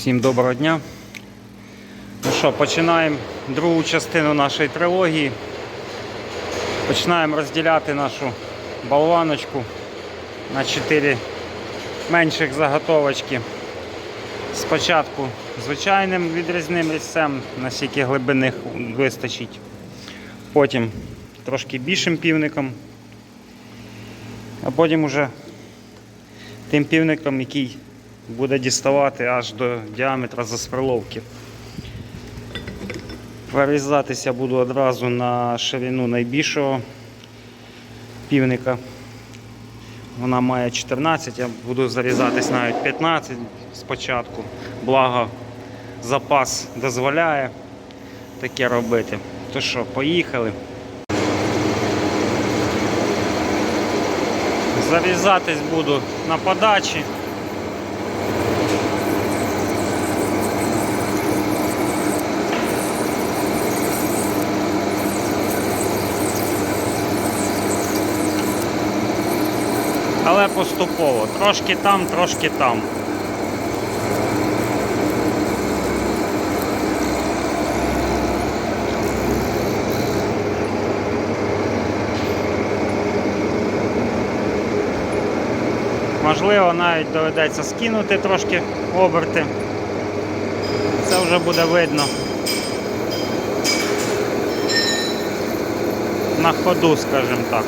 Всім доброго дня. Ну що, починаємо другу частину нашої трилогії. Починаємо розділяти нашу болваночку на 4 менших заготовочки. Спочатку звичайним відрізним різцем, наскільки глибини вистачить. Потім трошки більшим півником, а потім уже тим півником, який буде діставати аж до діаметра засприловки. Вирізатися буду одразу на ширину найбільшого півника. Вона має 14, я буду зарізатись навіть 15 спочатку. Благо запас дозволяє таке робити. То що, поїхали. Зарізатись буду на подачі. Але поступово. Трошки там, трошки там. Можливо, навіть доведеться скинути трошки оберти. Це вже буде видно. На ходу, скажімо так.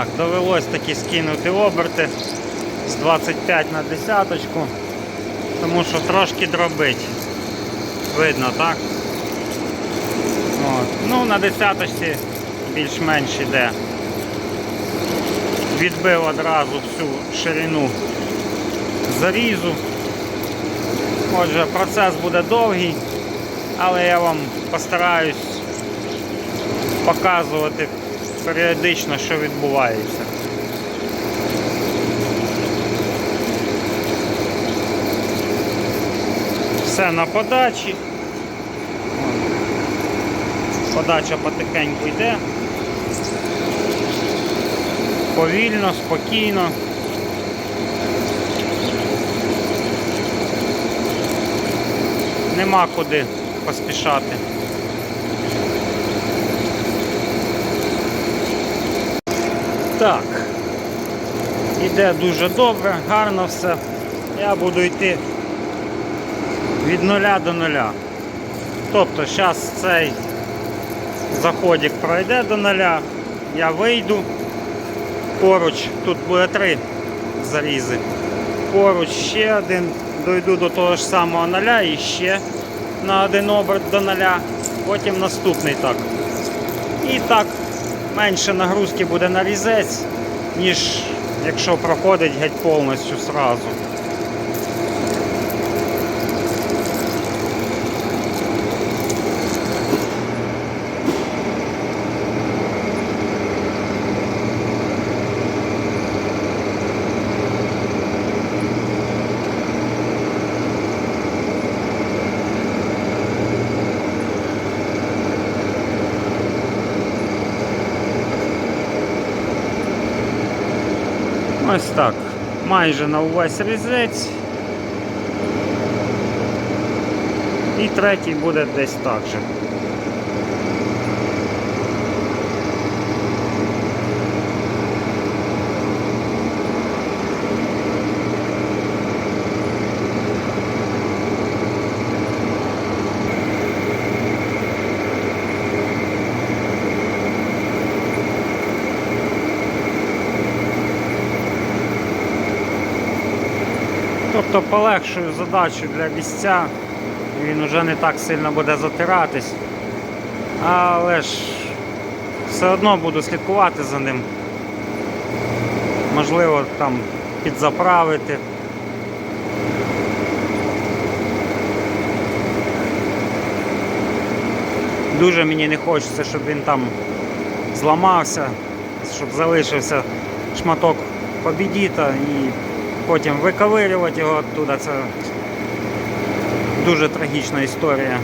Так, довелось таки скинути оберти з 25 на десяточку, тому що трошки дробить. Видно, так? От. Ну, на десяточці більш-менш іде. Відбив одразу всю ширину зарізу. Отже, процес буде довгий, але я вам постараюсь показувати періодично, що відбувається. Все на подачі. Подача потихеньку йде. Повільно, спокійно. Нема куди поспішати. Так, іде дуже добре, гарно все. Я буду йти від нуля до нуля. Тобто зараз цей заходик пройде до нуля, я вийду поруч, тут буде три зарізи. Поруч ще один, дойду до того ж самого нуля і ще на один оберт до нуля, потім наступний так. І так менше нагрузки буде на різець, ніж якщо проходить геть повністю сразу. Ось так. Майже на увесь різець. І третій буде десь так же. Тобто полегшую задачу для місця він вже не так сильно буде затиратись. Але ж все одно буду слідкувати за ним. Можливо, там підзаправити. Дуже мені не хочеться, щоб він там зламався, щоб залишився шматок побідіта і потім виковирювати його оттуда. Це дуже трагічна історія.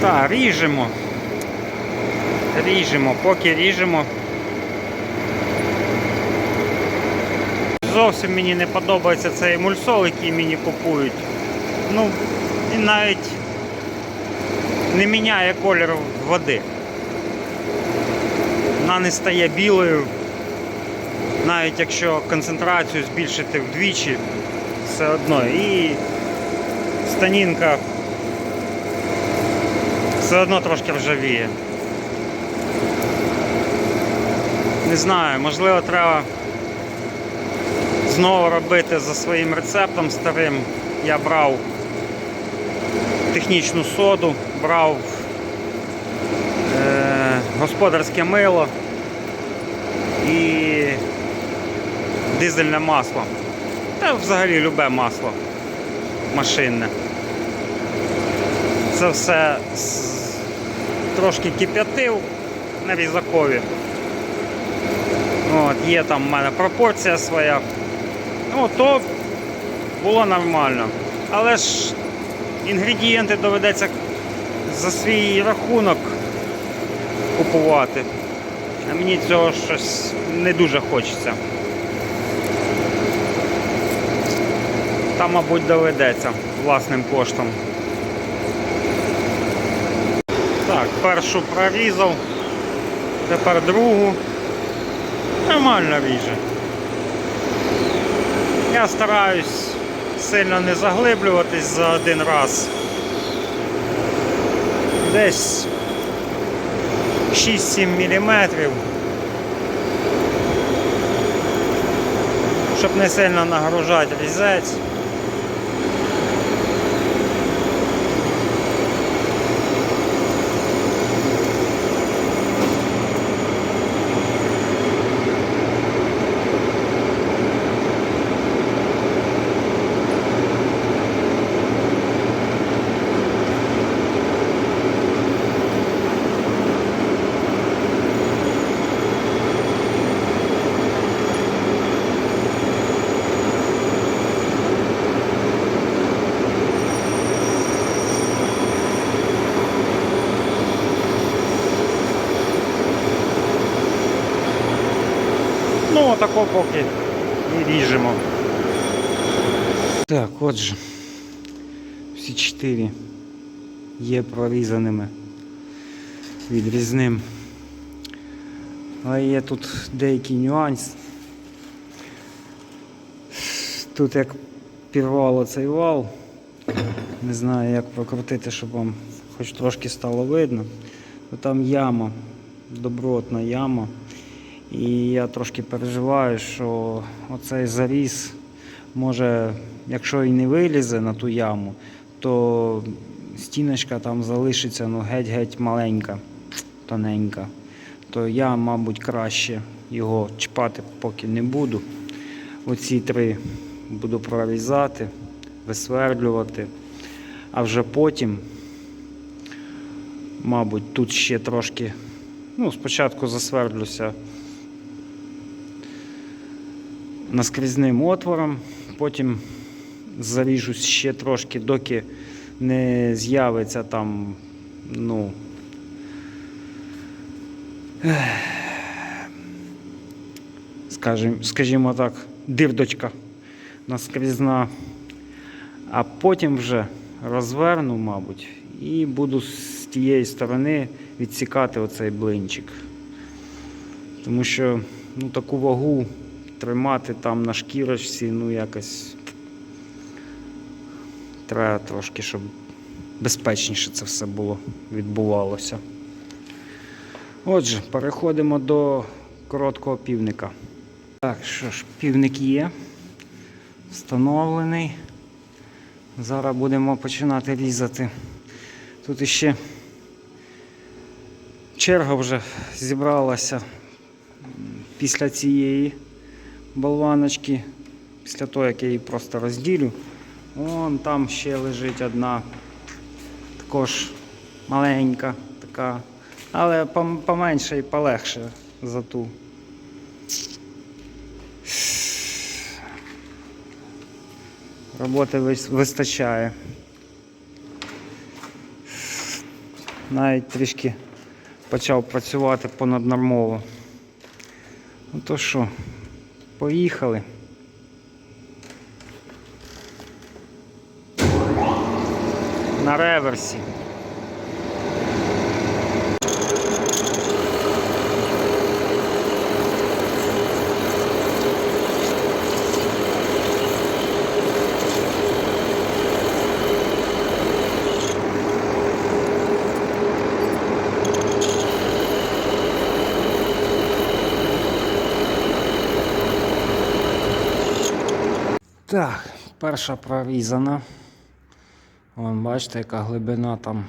Так, ріжемо. Ріжемо, поки ріжемо. Зовсім мені не подобається цей мульсол, який мені купують. Ну, він навіть не міняє колір води. Вона не стає білою. Навіть якщо концентрацію збільшити вдвічі, все одно. І станінка все одно трошки ржавіє. Не знаю, можливо, треба знову робити за своїм рецептом старим. Я брав технічну соду, брав е, господарське мило і дизельне масло. Та взагалі любе масло машинне. Це все трошки кип'ятив на різакові. От, є там в мене пропорція своя. Ну, то було нормально. Але ж інгредієнти доведеться за свій рахунок купувати. А мені цього щось не дуже хочеться. Та, мабуть, доведеться власним коштом. Так, першу прорізав, тепер другу. Нормально ріже. Я стараюсь сильно не заглиблюватись за один раз. Десь 6-7 мм. Щоб не сильно нагружати різець. Ну, отако поки і ріжемо. Так, отже, всі чотири є прорізаними відрізним. Але є тут деякий нюанс. Тут як пірвало цей вал. Не знаю, як прокрутити, щоб вам хоч трошки стало видно. То там яма, добротна яма. І я трошки переживаю, що оцей заріз може, якщо і не вилізе на ту яму, то стіночка там залишиться ну, геть-геть маленька, тоненька. То я, мабуть, краще його чіпати поки не буду. Оці три буду прорізати, висвердлювати, а вже потім, мабуть, тут ще трошки, ну, спочатку засвердлюся наскрізним отвором, потім заріжусь ще трошки, доки не з'явиться там, ну. Скажімо так, дирдочка наскрізна. А потім вже розверну, мабуть, і буду з тієї сторони відсікати оцей блинчик. Тому що ну, таку вагу тримати там на шкірочці, ну якось треба трошки, щоб безпечніше це все було відбувалося. Отже, переходимо до короткого півника. Так, що ж, півник є. Встановлений. Зараз будемо починати різати. Тут іще черга вже зібралася після цієї болваночки. Після того, як я її просто розділю. Вон там ще лежить одна, також маленька, така, але поменше і полегше за ту. Роботи вистачає. Навіть трішки почав працювати понаднормово. Ну то що, поїхали. На реверсі. Так, перша прорізана. Вон, бачите, яка глибина там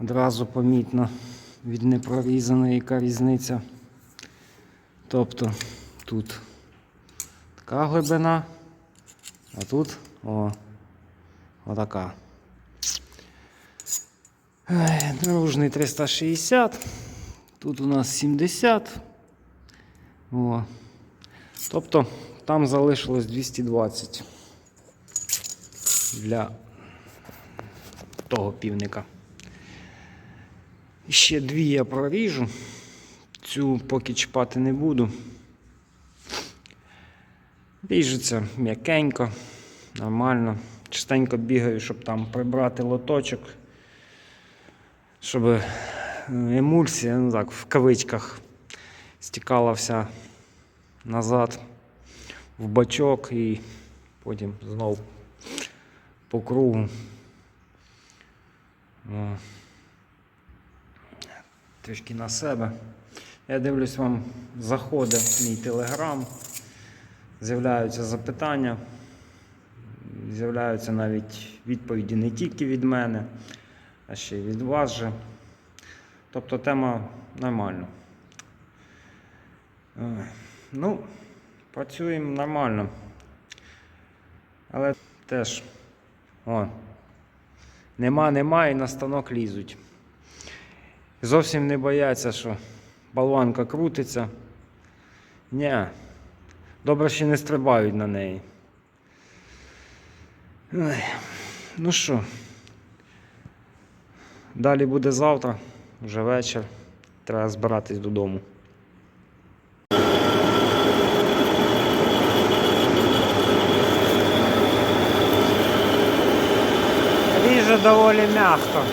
одразу помітно від непрорізаної, яка різниця. Тобто тут така глибина, а тут о, отака. Ай, Дружний 360. Тут у нас 70. О. Тобто там залишилось 220 для того півника. Ще дві я проріжу. Цю поки чіпати не буду. Ріжеться м'якенько, нормально. Частенько бігаю, щоб там прибрати лоточок, щоб е, емульсія, ну так, в кавичках, стікала вся назад в бачок і потім знов по кругу. О. Трішки на себе. Я дивлюсь, вам заходить мій телеграм, з'являються запитання, з'являються навіть відповіді не тільки від мене, а ще й від вас же. Тобто тема нормальна. Ну, працюємо нормально. Але теж, о, нема, нема і на станок лізуть. Зовсім не бояться, що болванка крутиться. Ні. Добре, що не стрибають на неї. Ой. Ну що, далі буде завтра, вже вечір. Треба збиратись додому. Ріже доволі м'яко.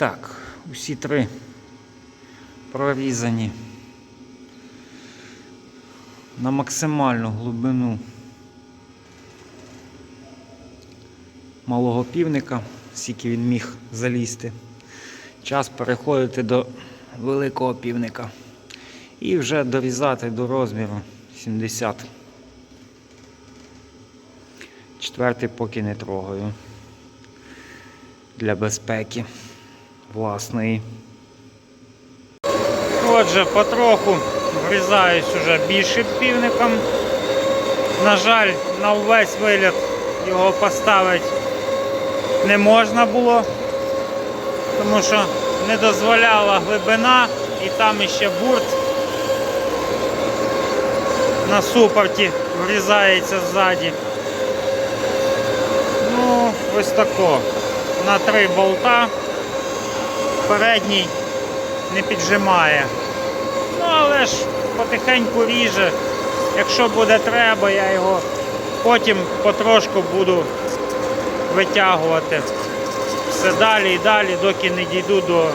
Так, усі три прорізані на максимальну глибину малого півника, скільки він міг залізти. Час переходити до великого півника і вже дорізати до розміру 70. Четвертий поки не трогаю для безпеки власної. Отже, потроху врізаюсь уже більшим півником. На жаль, на увесь виліт його поставити не можна було, тому що не дозволяла глибина і там іще бурт на супорті врізається ззаді. Ну, ось тако. на три болта. Передній не піджимає. Ну, але ж потихеньку ріже. Якщо буде треба, я його потім потрошку буду витягувати все далі і далі, доки не дійду до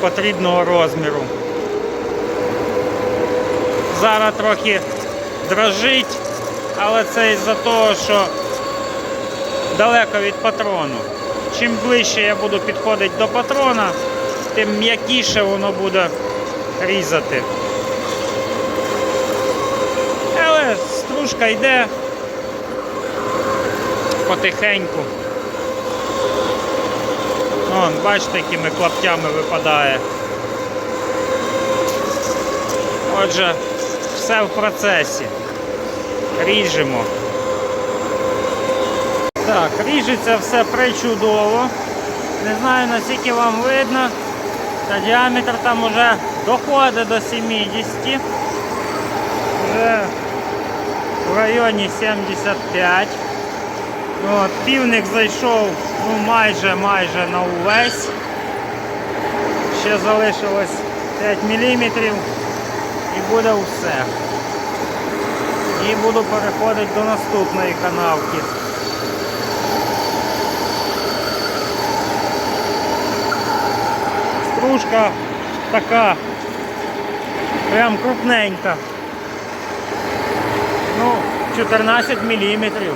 потрібного розміру. Зараз трохи дрожить, але це із-за того, що далеко від патрону. Чим ближче я буду підходити до патрона, тим м'якіше воно буде різати. Але стружка йде потихеньку. Вон, бачите, якими клаптями випадає. Отже, все в процесі. Ріжемо. Так, ріжеться все причудово. Не знаю наскільки вам видно. Та діаметр там уже доходить до 70. Вже в районі 75. От, півник зайшов ну, майже майже на увесь. Ще залишилось 5 мм і буде все. І буду переходити до наступної канавки. Стружка така прям крупненька. Ну, 14 міліметрів.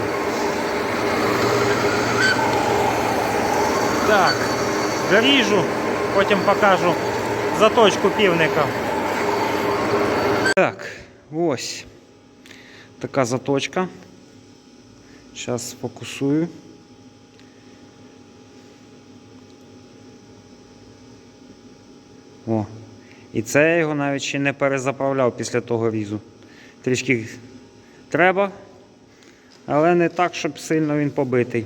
Так, доріжу, потім покажу заточку півника. Так, ось така заточка. Зараз сфокусую. О, і це я його навіть ще не перезаправляв після того різу. Трішки треба, але не так, щоб сильно він побитий.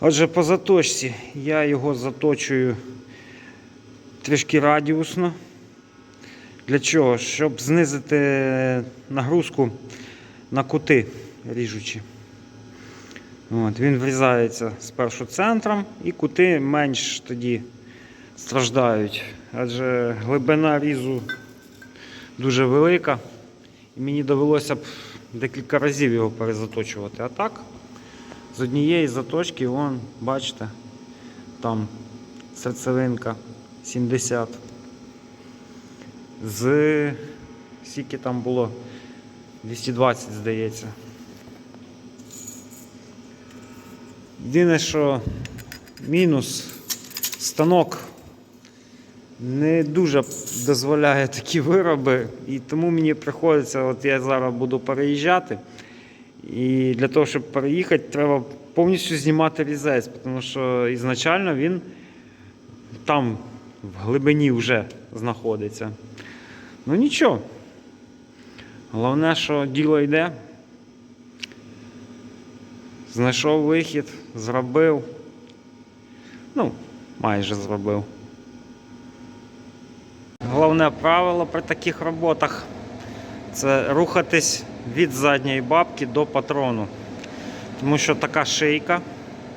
Отже, по заточці я його заточую трішки радіусно. Для чого? Щоб знизити нагрузку на кути ріжучі. От, він врізається спершу центром і кути менш тоді страждають. Адже глибина різу дуже велика. І мені довелося б декілька разів його перезаточувати. А так, з однієї заточки, вон, бачите, там серцевинка 70. З скільки там було 220, здається. Єдине, що мінус станок не дуже дозволяє такі вироби, і тому мені приходиться, от я зараз буду переїжджати. І для того, щоб переїхати, треба повністю знімати різець, тому що ізначально він там в глибині вже знаходиться. Ну нічого. Головне, що діло йде. Знайшов вихід, зробив. Ну, майже зробив. Головне правило при таких роботах це рухатись від задньої бабки до патрону. Тому що така шийка,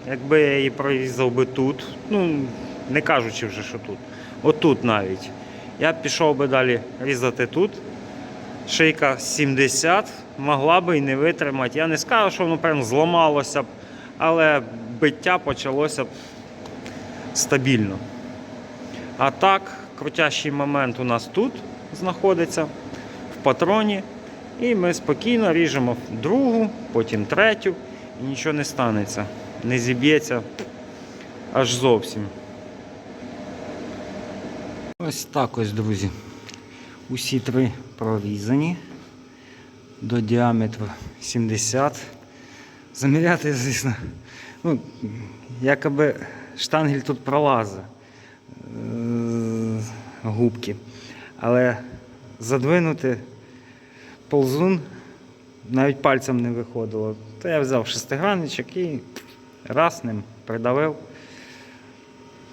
якби я її прорізав би тут, ну, не кажучи вже, що тут, отут навіть. Я пішов би далі різати тут. Шийка 70 могла би і не витримати. Я не скажу, що воно прям зламалося б, але биття почалося б стабільно. А так, крутящий момент у нас тут знаходиться, в патроні. І ми спокійно ріжемо другу, потім третю, і нічого не станеться. Не зіб'ється аж зовсім. Ось так ось, друзі. Усі три прорізані до діаметру 70. Заміряти, звісно, ну, якоби штангель тут пролазить е, губки. Але задвинути ползун навіть пальцем не виходило. То я взяв шестигранничок і раз ним придавив.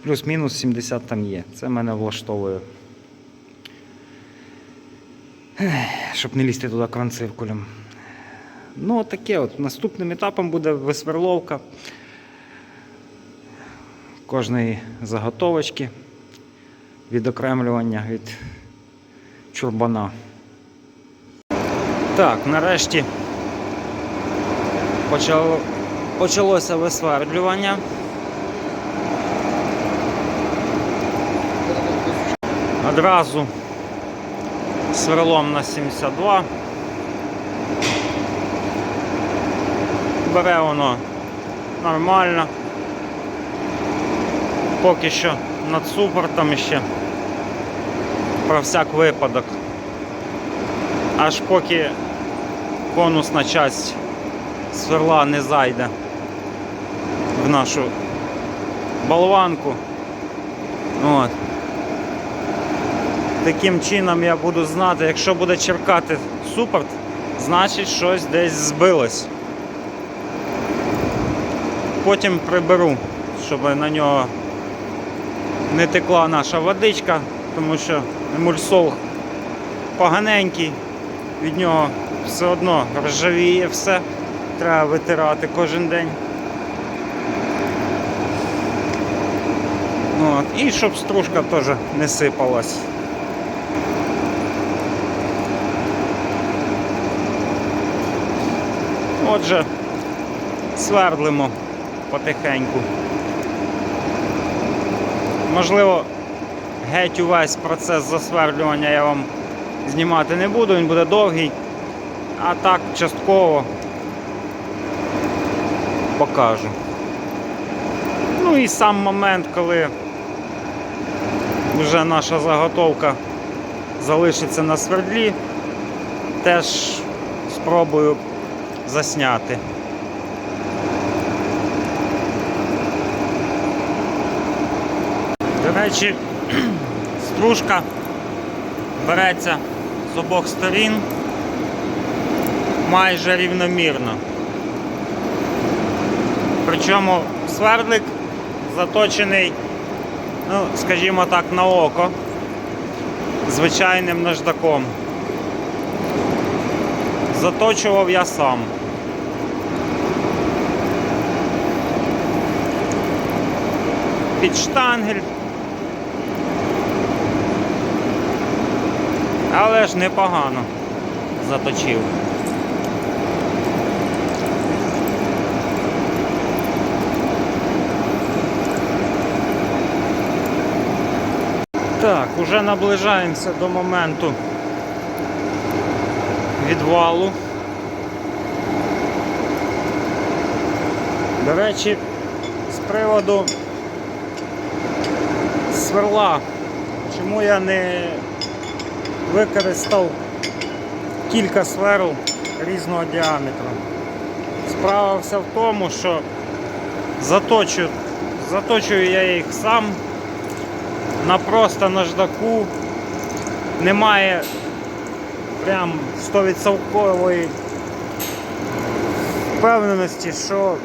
Плюс-мінус 70 там є. Це мене влаштовує. Щоб не лізти туди кванциркулем. Ну, таке от. Наступним етапом буде висверловка. кожної заготовочки, відокремлювання від чурбана. Так, нарешті почало, почалося висвердлювання. Одразу сверлом на 72. Бере воно нормально. Поки що над супортом ще про всяк випадок. Аж поки конусна часть сверла не зайде в нашу болванку. От. Таким чином я буду знати, якщо буде черкати супорт, значить щось десь збилось. Потім приберу, щоб на нього не текла наша водичка, тому що емульсол поганенький, від нього все одно ржавіє все, треба витирати кожен день. От. І щоб стружка теж не сипалась. Отже, свердлимо потихеньку. Можливо, геть увесь процес засвердлювання я вам знімати не буду, він буде довгий, а так частково покажу. Ну і сам момент, коли вже наша заготовка залишиться на свердлі, теж спробую засняти. До речі, стружка береться з обох сторін майже рівномірно. Причому свердлик заточений, ну, скажімо так, на око звичайним наждаком. Заточував я сам. Під штангель. Але ж непогано заточив. Так, уже наближаємося до моменту відвалу. До речі, з приводу сверла, чому я не використав кілька сверл різного діаметру. Справа вся в тому, що заточую, заточую я їх сам на просто наждаку. Немає прям 100% впевненості, що е,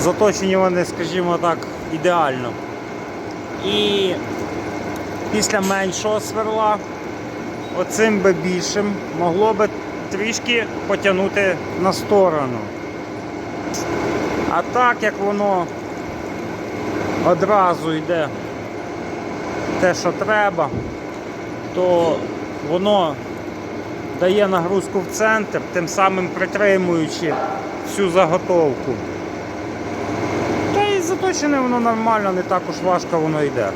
заточені вони, скажімо так, ідеально. І після меншого сверла оцим би більшим могло би трішки потягнути на сторону. А так як воно одразу йде те, що треба, то воно дає нагрузку в центр, тим самим притримуючи всю заготовку. Та і заточене воно нормально, не так уж важко воно йде.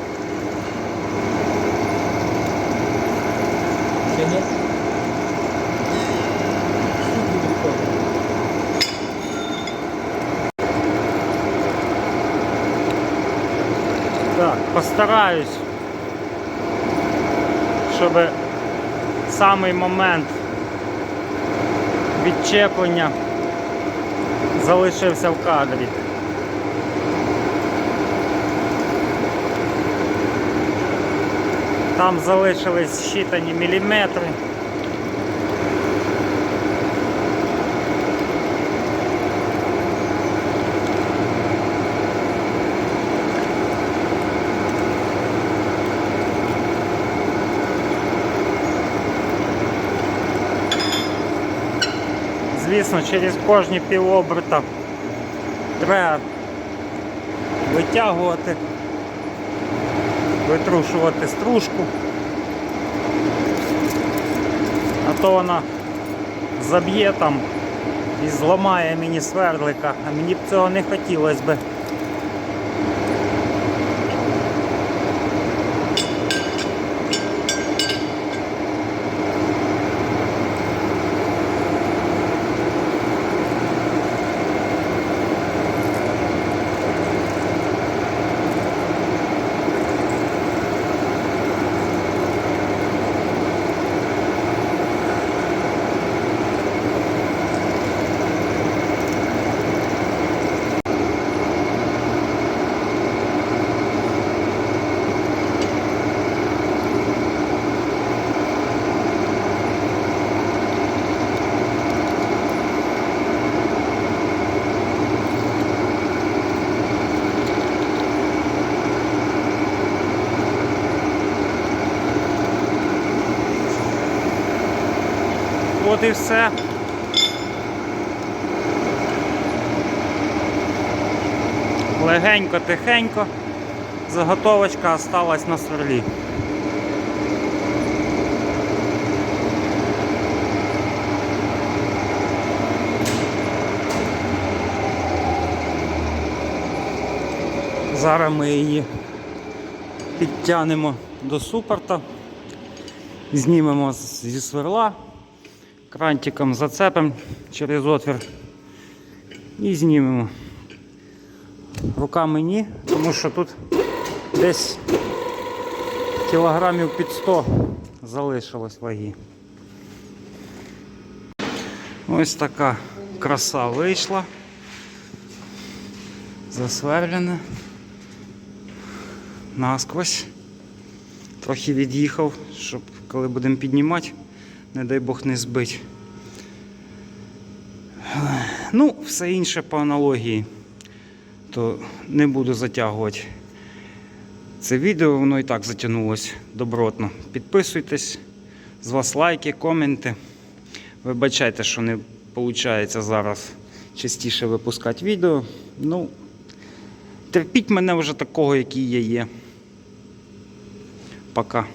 Ще? Так, постараюсь, щоб самий момент відчеплення залишився в кадрі. Там залишились щитані міліметри. Звісно, через кожні півоберта треба витягувати, витрушувати стружку. А то вона заб'є там і зламає мені свердлика, а мені б цього не хотілося би. От все. Легенько, тихенько. Заготовочка осталась на сверлі. Зараз ми її підтягнемо до супорта, знімемо зі сверла, крантиком зацепимо через отвір і знімемо. Руками ні, тому що тут десь кілограмів під 100 залишилось ваги. Ось така краса вийшла. Засверлена. Насквозь. Трохи від'їхав, щоб коли будемо піднімати, не дай Бог не збить. Ну, все інше по аналогії, то не буду затягувати. Це відео, воно і так затягнулось добротно. Підписуйтесь, з вас лайки, коменти. Вибачайте, що не виходить зараз частіше випускати відео. Ну, терпіть мене вже такого, який я є. Пока.